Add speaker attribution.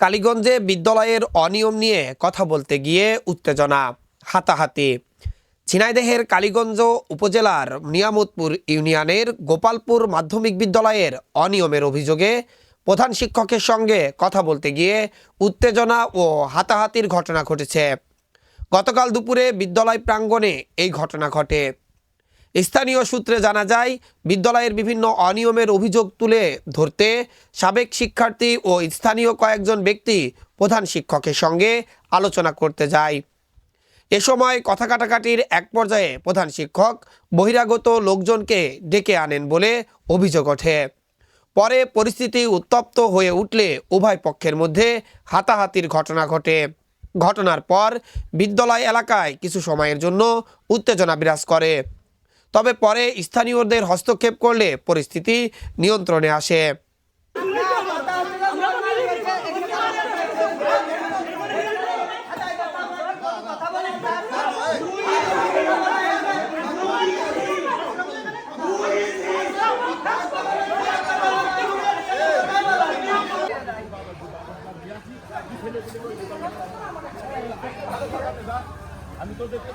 Speaker 1: কালীগঞ্জে বিদ্যালয়ের অনিয়ম নিয়ে কথা বলতে গিয়ে উত্তেজনা, হাতাহাতি। ঝিনাইদহের কালীগঞ্জ উপজেলার নিয়ামতপুর ইউনিয়নের গোপালপুর মাধ্যমিক বিদ্যালয়ের অনিয়মের অভিযোগে প্রধান শিক্ষকের সঙ্গে কথা বলতে গিয়ে উত্তেজনা ও হাতাহাতির ঘটনা ঘটেছে। গতকাল দুপুরে বিদ্যালয় প্রাঙ্গণে এই ঘটনা ঘটে। স্থানীয় সূত্রে জানা যায়, বিদ্যালয়ের বিভিন্ন অনিয়মের অভিযোগ তুলে ধরতে সাবেক শিক্ষার্থী ও স্থানীয় কয়েকজন ব্যক্তি প্রধান শিক্ষকের সঙ্গে আলোচনা করতে যায়। এ সময় কথা কাটাকাটির এক পর্যায়ে প্রধান শিক্ষক বহিরাগত লোকজনকে ডেকে আনেন বলে অভিযোগ ওঠে। পরে পরিস্থিতি উত্তপ্ত হয়ে উঠলে উভয় পক্ষের মধ্যে হাতাহাতির ঘটনা ঘটে। ঘটনার পর বিদ্যালয় এলাকায় কিছু সময়ের জন্য উত্তেজনা বিরাজ করে। তবে পরে স্থানীয়দের হস্তক্ষেপ করলে পরিস্থিতি নিয়ন্ত্রণে আসে। আমি তো দেখতে